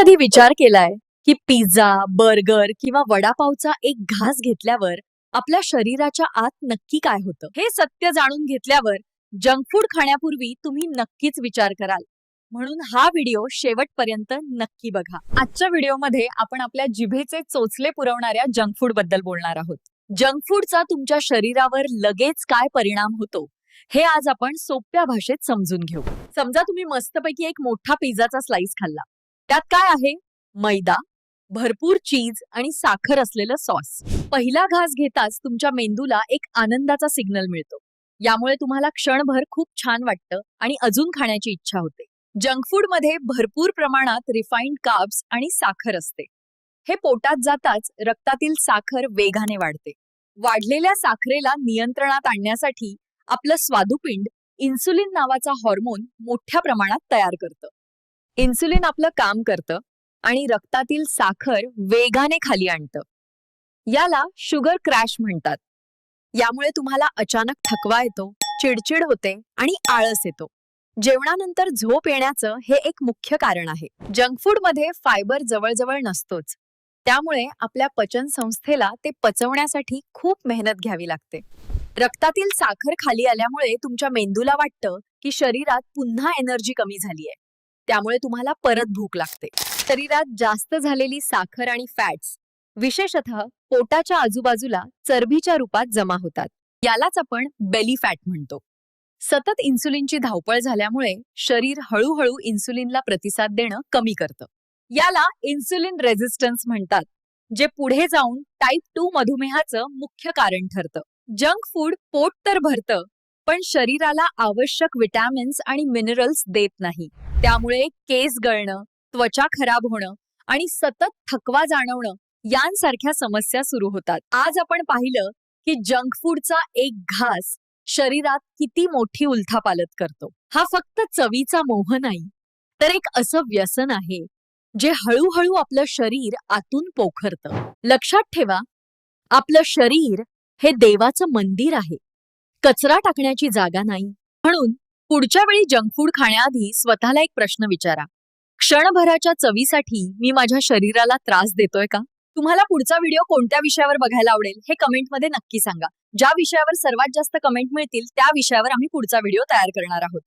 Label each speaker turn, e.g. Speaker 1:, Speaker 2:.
Speaker 1: कधी विचार केलाय की पिझ्झा बर्गर किंवा वडापावचा एक घास घेतल्यावर आपल्या शरीराच्या आत नक्की काय होतं? हे सत्य जाणून घेतल्यावर जंक फूड खाण्यापूर्वी तुम्ही नक्कीच विचार कराल. म्हणून हा व्हिडिओ शेवटपर्यंत नक्की बघा. आजच्या व्हिडिओमध्ये आपण आपल्या जिभेचे चोचले पुरवणाऱ्या जंक फूडबद्दल बोलणार आहोत. जंक फूडचा तुमच्या शरीरावर लगेच काय परिणाम होतो? हे आज आपण सोप्या भाषेत समजून घेऊ. समजा तुम्ही मस्तपैकी एक मोठा पिझ्झाचा स्लाइस खाल्ला. त्यात काय आहे? मैदा भरपूर चीज आणि साखर असलेलं सॉस. पहिला घास घेताच तुमच्या मेंदूला एक आनंदाचा सिग्नल मिळतो. यामुळे तुम्हाला क्षणभर खूप छान वाटतं आणि अजून खाण्याची इच्छा होते. जंक फूडमध्ये भरपूर प्रमाणात रिफाईंड कार्ब्स आणि साखर असते. हे पोटात जाताच रक्तातील साखर वेगाने वाढते. वाढलेल्या साखरेला नियंत्रणात आणण्यासाठी आपलं स्वादुपिंड इन्सुलिन नावाचा हॉर्मोन मोठ्या प्रमाणात तयार करतं. इन्सुलिन आपलं काम करतं आणि रक्तातील साखर वेगाने खाली आणतं. याला शुगर क्रॅश म्हणतात. यामुळे तुम्हाला अचानक थकवा येतो चिडचिड होते आणि आळस येतो. जेवणानंतर झोप येण्याचं हे एक मुख्य कारण आहे. जंक फूडमध्ये फायबर जवळजवळ नसतोच. त्यामुळे आपल्या पचन संस्थेला ते पचवण्यासाठी खूप मेहनत घ्यावी लागते. रक्तातील साखर खाली आल्यामुळे तुमच्या मेंदूला वाटतं की शरीरात पुन्हा एनर्जी कमी झालीये. त्यामुळे तुम्हाला परत भूक लागते. शरीरात जास्त झालेली साखर आणि फॅट्स विशेषतः पोटाच्या आजूबाजूला चरबीच्या रूपात जमा होतात. यालाच आपण बेली फॅट म्हणतो. सतत इन्सुलिनची धावपळ झाल्यामुळे शरीर हळूहळू इन्सुलिनला प्रतिसाद देणं कमी करतं. याला इन्सुलिन रेझिस्टन्स म्हणतात जे पुढे जाऊन टाईप टू मधुमेहाचं मुख्य कारण ठरतं. जंक फूड पोट तर भरतं पण शरीराला आवश्यक विटॅमिन्स आणि मिनरल्स देत नाही. त्यामुळे केस गळणं त्वचा खराब होणं आणि सतत थकवा जाणवणं यांसारख्या समस्या सुरू होतात. आज आपण पाहिलं की जंक फूडचा एक घास शरीरात किती मोठी उलथापालत करतो. हा फक्त चवीचा मोह नाही तर एक असं व्यसन आहे जे हळूहळू आपलं शरीर आतून पोखरतं. लक्षात ठेवा आपलं शरीर हे देवाचं मंदिर आहे. कचरा टाकण्याची जागा नाही. म्हणून पुढच्या वेळी जंक फूड खाण्याआधी स्वतःला एक प्रश्न विचारा. क्षणभराच्या चवीसाठी मी माझ्या शरीराला त्रास देतोय का? तुम्हाला पुढचा व्हिडिओ कोणत्या विषयावर बघायला आवडेल हे कमेंटमध्ये नक्की सांगा. ज्या विषयावर सर्वात जास्त कमेंट मिळतील त्या विषयावर आम्ही पुढचा व्हिडिओ तयार करणार आहोत.